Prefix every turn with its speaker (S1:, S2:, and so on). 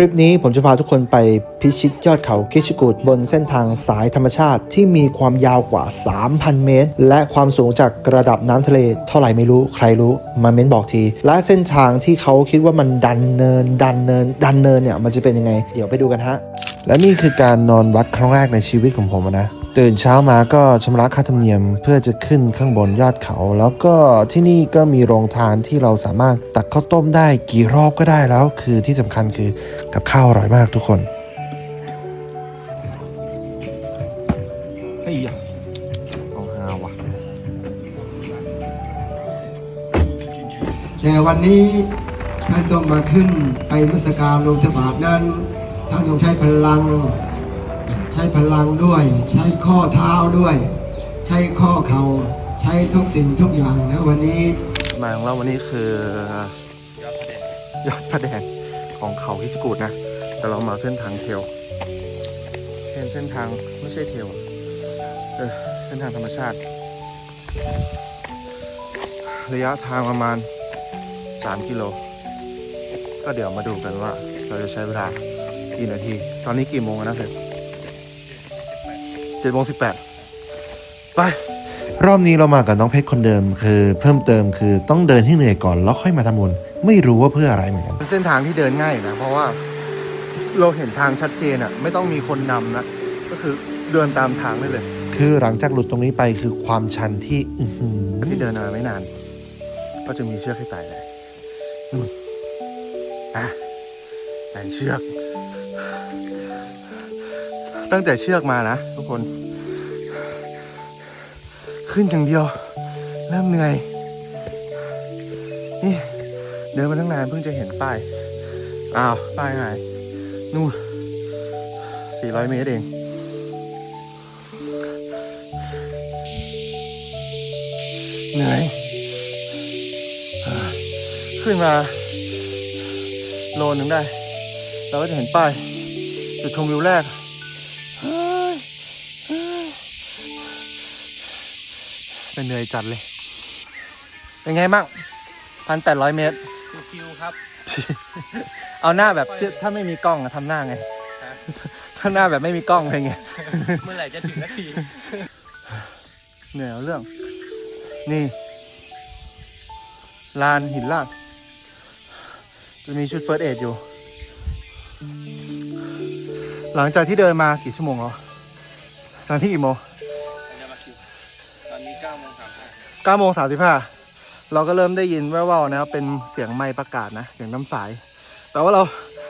S1: ริปนี้ผมจะพาทุกคนไปพิชิตยอดเขาคิชกูดบนเส้นทางสายธรรมชาติที่มีความยาวกว่า 3,000 เมตร และความสูงจากระดับน้ำทะเลเท่าไหร่ไม่รู้ใครรู้มาเม้นบอกที และเส้นทางที่เขาคิดว่ามันดันเนิน ดันเนิน ดันเนินเนี่ยมันจะเป็นยังไง เดี๋ยวไปดูกันฮะ และนี่คือการนอนวัดครั้งแรกในชีวิตของผมนะ ตื่นเช้ามาก็ชำระค่าธรรมเนียมเพื่อจะขึ้นข้างบนยอดเขา แล้วก็ที่นี่ก็มีโรงทานที่เราสามารถตักข้าวต้มได้กี่รอบก็ได้แล้ว คือที่สำคัญคือกับข้าวอร่อยมากทุกคน
S2: เฮ้ยเอาฮาวะ
S3: แต่วันนี้ท่านต้องมาขึ้นไปมุสการลงธบาทนั้น ท่านต้องใช้พลัง ใช้พลังด้วย ใช้ข้อเท้าด้วย ใช้ข้อเขา่าใช้ทุกสิ่งทุกอย่างแล้ววันนี้
S2: มาของเราวันนี้คือยอดพระแดงของเขาฮิสกูดนะแต่เรามาเส้นทางเทลเป็นเส้นทางไม่ใช่เทลเออเส้นทางธรรมชาติ ระยะทางประมาณ 3 กิโล ก็เดี๋ยวมาดูกันว่าเราจะใช้เวลากี่นาที ตอนนี้กี่โมงแล้วนะเสร็จ เจ็ดโมงสิบแปดไป
S1: รอบนี้เรามากับน้องเพชรคนเดิมคือเพิ่มเติมคือต้องเดินให้เหนื่อยก่อนแล้วค่อยมาทำบุญไม่รู้ว่าเพื่ออะไรเหมือนกัน
S2: เป็นเส้นทางที่เดินง่ายนะเพราะว่าเราเห็นทางชัดเจนอะไม่ต้องมีคนนำนะก็คือเดินตามทางได้เลย
S1: คือหลังจากหลุดตรงนี้ไปคือความชันที่อื้อหือ
S2: ที่เดินมาไม่นาน ก็จะมีเชือกให้ไต่เลยนู่นอะไต่เชือก ตั้งแต่เชือกมานะทุกคน ขึ้นอย่างเดียว เริ่มเหนื่อย นี่ เดินมาตั้งนานเพิ่งจะเห็นป้าย อ้าว ป้ายหายนู่น400 เมตรเองเหนื่อยขึ้นมา โลนึงได้ เราก็จะเห็นป้ายจุดชมวิวแรก เป็นเหนื่อยจัดเลย เป็นไงบ้างพันแปดร้อยเมตร
S4: คิวๆครับ
S2: เอาหน้าแบบที่ถ้าไม่มีกล้องอะทำหน้าไงถ้าหน้าแบบไม่มีกล้องอะไรเงี้ย
S4: เมื่อไหร่จะถึงนาที
S2: เหนื่อยเอาเรื่อง นี่ ลานหินลาด จะมีชุดเฟิร์สเอดอยู่ หลังจากที่เดินมากี่ชั่วโมงแล้วตอนที่กี่โมง
S4: ตอนนี้9โมง 35
S2: เก้าโมงสามสิบห้าเราก็เริ่มได้ยินแว่วๆนะครับ เป็นเสียงไม้ประกาศนะ เสียงน้ำสาย แต่ว่าเรา